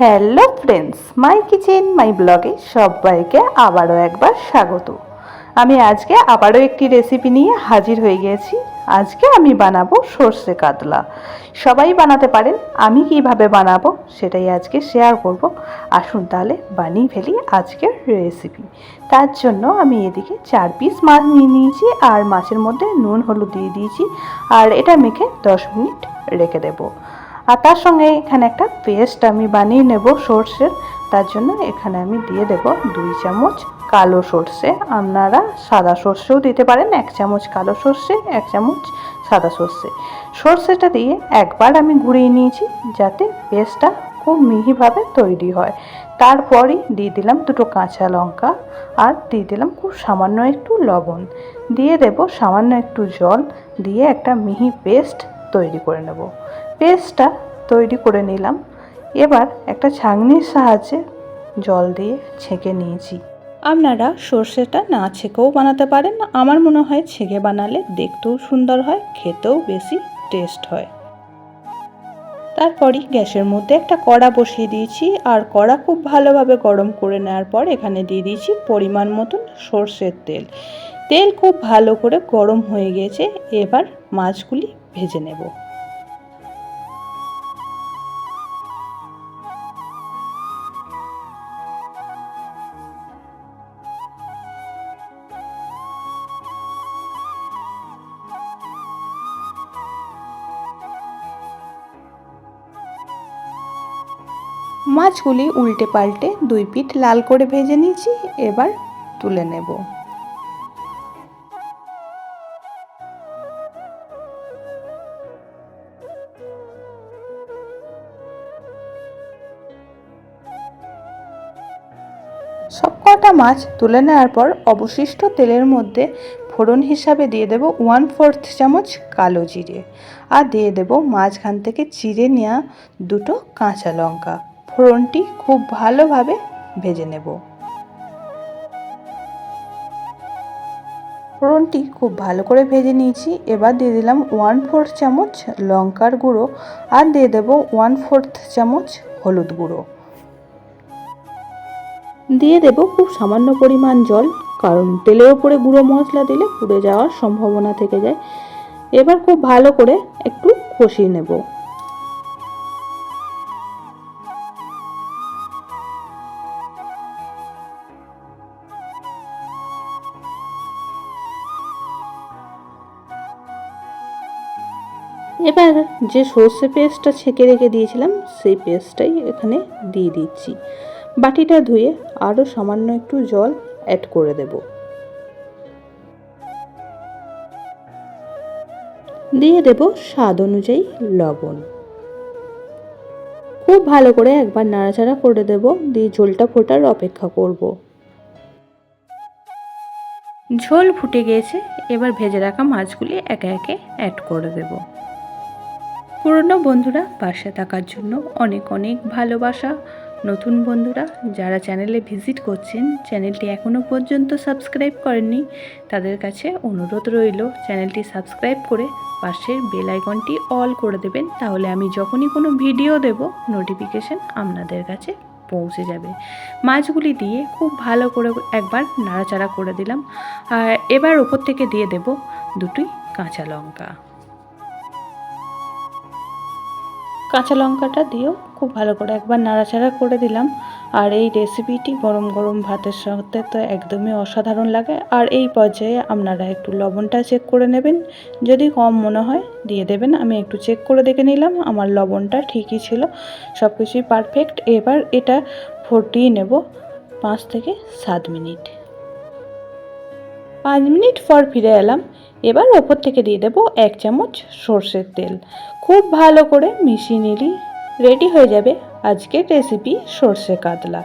Hello friends my kitchen my ব্লগে সবাইকে আবারও একবার স্বাগত। আমি আজকে আবারও একটি রেসিপি নিয়ে হাজির হয়ে গেছি। আজকে আমি বানাবো সর্ষে কাতলা। সবাই বানাতে পারেন, আমি কীভাবে বানাবো সেটাই আজকে শেয়ার করব। আসুন তাহলে বানিয়ে ফেলি আজকের রেসিপি তার জন্য আমি এদিকে চার পিস মাছ নিয়ে নিয়েছি আর মাছের মধ্যে নুন, হলুদ দিয়ে দিয়েছি। আর এটা মেখে দশ মিনিট রেখে দেবো। আর তার সঙ্গে এখানে একটা পেস্ট আমি বানিয়ে নেব সর্ষের। তার জন্য এখানে আমি দিয়ে দেব দুই চামচ কালো সর্ষে। আপনারা সাদা সর্ষেও দিতে পারেন, এক চামচ কালো সর্ষে, এক চামচ সাদা সর্ষে। সর্ষেটা দিয়ে একবার আমি ঘুরিয়ে নিয়েছি যাতে পেস্টটা খুব মিহিভাবে তৈরি হয়। তারপরই দিয়ে দিলাম দুটো কাঁচা লঙ্কা আর দিয়ে দিলাম খুব সামান্য একটু লবণ। দিয়ে দেব সামান্য একটু জল, দিয়ে একটা মিহি পেস্ট তৈরি করে নেব। পেস্টটা তৈরি করে নিলাম। এবার একটা ছাঁকনির সাহায্যে জল দিয়ে ছেঁকে নিয়েছি। আপনারা সর্ষেটা না ছেঁকেও বানাতে পারেন। আমার মনে হয় ছেঁকে বানালে দেখতেও সুন্দর হয়, খেতেও বেশি টেস্ট হয়। তারপরই গ্যাসের মধ্যে একটা কড়া বসিয়ে দিয়েছি। আর কড়া খুব ভালোভাবে গরম করে নেওয়ার পর এখানে দিয়ে দিয়েছি পরিমাণ মতন সর্ষের তেল। তেল খুব ভালো করে গরম হয়ে গেছে। এবার মাছগুলি ভেজে নেব। মাছগুলি উল্টে পাল্টে দুই পিঠ লাল করে ভেজে নিয়েছি, এবার তুলে নেব। সবকটা মাছ তুলে নেওয়ার পর অবশিষ্ট তেলের মধ্যে ফোড়ন হিসাবে দিয়ে দেব ওয়ান ফোর্থ চামচ কালো জিরে। আর দিয়ে দেব মাঝখান থেকে চিড়ে নেওয়া দুটো কাঁচা লঙ্কা। ফোড়নটি খুব ভালোভাবে ভেজে নেব। ফোড়নটি খুব ভালো করে ভেজে নিয়েছি। এবার দিয়ে দিলাম ওয়ান ফোর্থ চামচ লঙ্কার গুঁড়ো আর দিয়ে দেব ওয়ান ফোর্থ চামচ হলুদ গুঁড়ো। দিয়ে দেব খুব সামান্য পরিমাণ জল, কারণ তেলের ওপরে গুঁড়ো মশলা দিলে পুড়ে যাওয়ার সম্ভাবনা থেকে যায়। এবার খুব ভালো করে একটু কষিয়ে নেব। এবার যে সর্ষে পেস্টটা ছেঁকে রেখে দিয়েছিলাম, সেই পেস্টটাই এখানে দিয়ে দিচ্ছি। বাটিটা ধুয়ে আরও সামান্য একটু জল অ্যাড করে দেব। দিয়ে দেব স্বাদ অনুযায়ী লবণ। খুব ভালো করে একবার নাড়াচাড়া করে দেব, দিয়ে ঝোলটা ফোটার অপেক্ষা করব। ঝোল ফুটে গিয়েছে এবার ভেজে রাখা মাছগুলি একে একে অ্যাড করে দেব। পুরনো বন্ধুরা পাশে থাকার জন্য অনেক অনেক ভালোবাসা। নতুন বন্ধুরা, যারা চ্যানেলে ভিজিট করছেন, চ্যানেলটি এখনও পর্যন্ত সাবস্ক্রাইব করেননি, তাদের কাছে অনুরোধ রইল, চ্যানেলটি সাবস্ক্রাইব করে পাশের বেল আইকনটি অল করে দেবেন, তাহলে আমি যখনই কোনো ভিডিও দেব, নোটিফিকেশন আপনাদের কাছে পৌঁছে যাবে। মাছগুলি দিয়ে খুব ভালো করে একবার নাড়াচাড়া করে দিলাম। আর এবার ওপর থেকে দিয়ে দেব দুটি কাঁচা লঙ্কা। কাঁচা লঙ্কাটা দিয়েও খুব ভালো করে একবার নাড়াচাড়া করে দিলাম। আর এই রেসিপিটি গরম গরম ভাতের সাথে তো একদমই অসাধারণ লাগে। আর এই পর্যায়ে আপনারা একটু লবণটা চেক করে নেবেন। যদি কম মনে হয় দিয়ে দেবেন। আমি একটু চেক করে দেখে নিলাম। আমার লবণটা ঠিকই ছিল। সব কিছুই পারফেক্ট এবার এটা ফুটিয়ে নেব পাঁচ থেকে সাত মিনিট। পাঁচ মিনিট পর ফিরে এলাম। এবার ওপর থেকে দিয়ে দেবো এক চামচ সর্ষের তেল। খুব ভালো করে মিশিয়ে নিলি রেডি হয়ে যাবে আজকের রেসিপি সর্ষে কাতলা।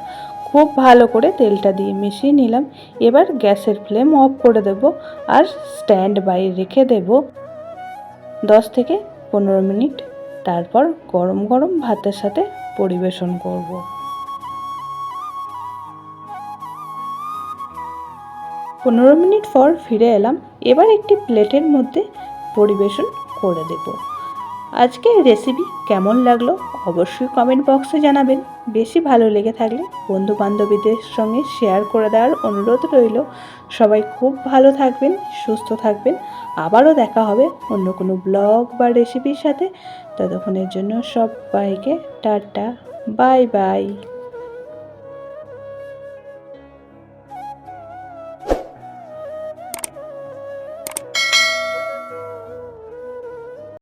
খুব ভালো করে তেলটা দিয়ে মিশিয়ে নিলাম। এবার গ্যাসের ফ্লেম অফ করে দেব আর স্ট্যান্ড বাই রেখে দেব দশ থেকে পনেরো মিনিট। তারপর গরম গরম ভাতের সাথে পরিবেশন করব। পনেরো মিনিট পর ফিরে এলাম। এবার একটি প্লেটের মধ্যে পরিবেশন করে দেব। আজকের রেসিপি কেমন লাগল অবশ্যই কমেন্ট বক্সে জানাবেন। বেশি ভালো লেগে থাকলে বন্ধু বান্ধবীদের সঙ্গে শেয়ার করে দেওয়ার অনুরোধ রইল। সবাই খুব ভালো থাকবেন, সুস্থ থাকবেন। আবারও দেখা হবে অন্য কোনো ব্লগ বা রেসিপির সাথে। ততক্ষণের জন্য সবাইকে টাটা বাই বাই